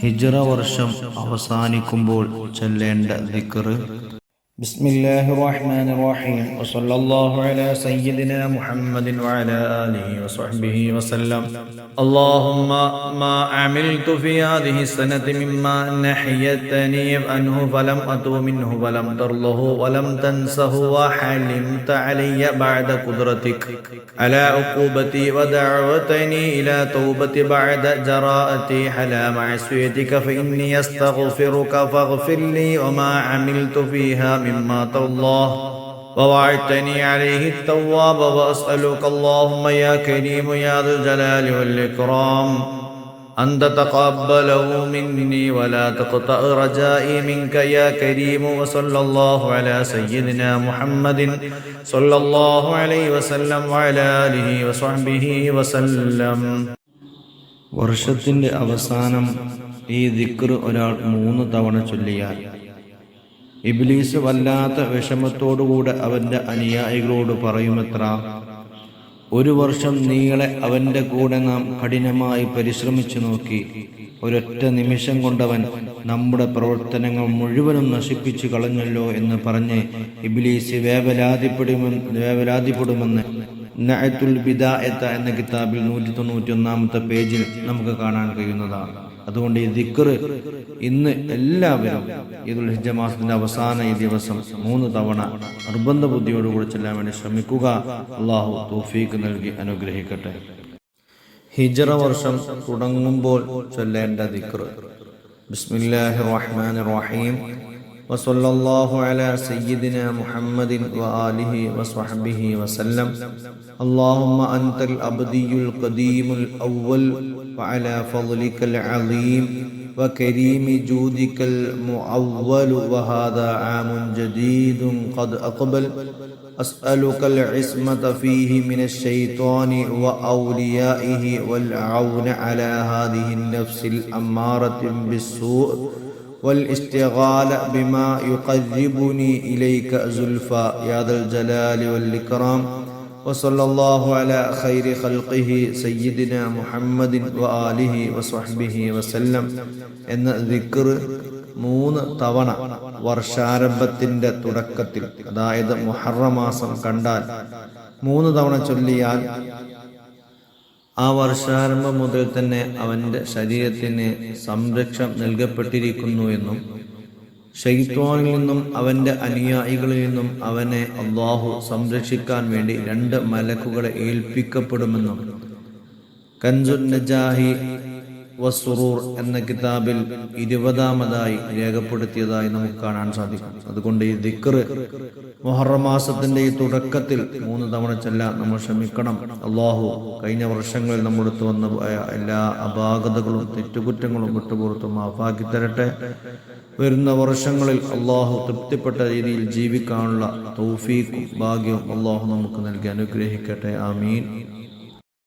ഹിജറ വർഷം അവസാനിക്കുമ്പോൾ ചൊല്ലേണ്ട ദിക്റ് بسم الله الرحمن الرحيم وصلى الله على سيدنا محمد وعلى آله وصحبه وسلم. اللهم ما عملت في هذه السنة مما نحيتني عنه فلم أتو منه ولم ترله ولم تنسه وحلمت علي بعد قدرتك. على عقوبتي ودعوتني إلى توبة بعد جراءتي. على معصيتك فإني أستغفرك فاغفر لي وما عملت فيها مما ترضاه ووعدتني عليه التواب وأسألك اللهم يا كريم يا ذا الجلال والإكرام أن تتقبله مني ولا تقطع رجائي منك يا كريم وصلى الله على سيدنا محمد صلى الله عليه وسلم وعلى آله وصحبه وسلم വർഷത്തിന്റെ അവസാനം ഈ ദിക്റ് ഒരാൾ മൂന്ന് തവണ ചൊല്ലിയാൽ ഇബ്ലീസ് വല്ലാത്ത വിഷമത്തോടുകൂടെ അവന്റെ അനുയായികളോട് പറയുമത്ര? ഒരു വർഷം നീളെ അവന്റെ കൂടെ നാം കഠിനമായി പരിശ്രമിച്ചു നോക്കി. ഒരൊറ്റ നിമിഷം കൊണ്ടവൻ നമ്മുടെ പ്രവർത്തനങ്ങൾ മുഴുവനും നശിപ്പിച്ചു കളഞ്ഞല്ലോ എന്ന് പറഞ്ഞ് ഇബ്ലീസ് വേവലാതിപ്പെടുമെന്ന് വേവലാതിപ്പെടുമെന്ന് നഅത്തുൽ ബിദായത്ത എന്ന കിതാബിൽ നൂറ്റി തൊണ്ണൂറ്റി ഒന്നാമത്തെ പേജിൽ നമുക്ക് കാണാൻ കഴിയുന്നതാണ്. അതുകൊണ്ട് ഈ ദിക്കർ ഇന്ന് എല്ലാവരും ഈദുൽ ഹിജ്ജ മാസത്തിന്റെ അവസാന ഈ ദിവസം മൂന്ന് തവണ നിർബന്ധ ബുദ്ധിയോടുകൂടി ചെല്ലാൻ വേണ്ടി ശ്രമിക്കുക. അള്ളാഹു തോഫീക്ക് നൽകി അനുഗ്രഹിക്കട്ടെ. ഹിജറ വർഷം തുടങ്ങുമ്പോൾ ചൊല്ലേണ്ട ദിക്കർ ബിസ്മില്ലാഹിർ റഹ്മാനിർ റഹീം. وصلى الله على سيدنا محمد وآله وصحبه وسلم اللهم أنت الأبدي القديم الأول وعلى فضلك العظيم وكريم جودك المعول وهذا عام جديد قد أقبل أسألك العصمة فيه من الشيطان وأوليائه والعون على هذه النفس الأمارة بالسوء والاستغال بما يقربني إليك زلفى يا ذا الجلال والإكرام وصلى الله على خير خلقه سيدنا محمد وآله وصحبه وسلم എന്ന ദിക്ർ മൂന്ന് തവണ വർഷാരംഭത്തിന്റെ തുടക്കത്തിൽ അതായത് മുഹറ മാസം കണ്ടാൽ മൂന്ന് തവണ ചൊല്ലിയാൽ ആ വർഷാരംഭം മുതൽ തന്നെ അവന്റെ ശരീരത്തിന് സംരക്ഷണം നൽകപ്പെട്ടിരിക്കുന്നു എന്നും ഷെയ്ത്വാനിൽ നിന്നും അവന്റെ അനുയായികളിൽ നിന്നും അവനെ അള്ളാഹു സംരക്ഷിക്കാൻ വേണ്ടി രണ്ട് മലക്കുകളെ ഏൽപ്പിക്കപ്പെടുമെന്നും കൻസുൻ നജാഹി വസുറൂർ എന്ന കിതാബിൽ ഇരുപതാമതായി രേഖപ്പെടുത്തിയതായി നമുക്ക് കാണാൻ സാധിക്കും. അതുകൊണ്ട് ഈ ദിക്ർ മൊഹറമാസത്തിന്റെ ഈ തുടക്കത്തിൽ മൂന്ന് തവണ ചെല്ല നമ്മൾ ശ്രമിക്കണം. അള്ളാഹു കഴിഞ്ഞ വർഷങ്ങളിൽ നമ്മളെടുത്ത് വന്ന എല്ലാ അപാകതകളും തെറ്റുകുറ്റങ്ങളും വിട്ടുപുറത്തും മാഫാക്കി തരട്ടെ. വരുന്ന വർഷങ്ങളിൽ അള്ളാഹു തൃപ്തിപ്പെട്ട രീതിയിൽ ജീവിക്കാനുള്ള തൗഫീഖും ഭാഗ്യവും അള്ളാഹു നമുക്ക് നൽകി അനുഗ്രഹിക്കട്ടെ. ആമീൻ.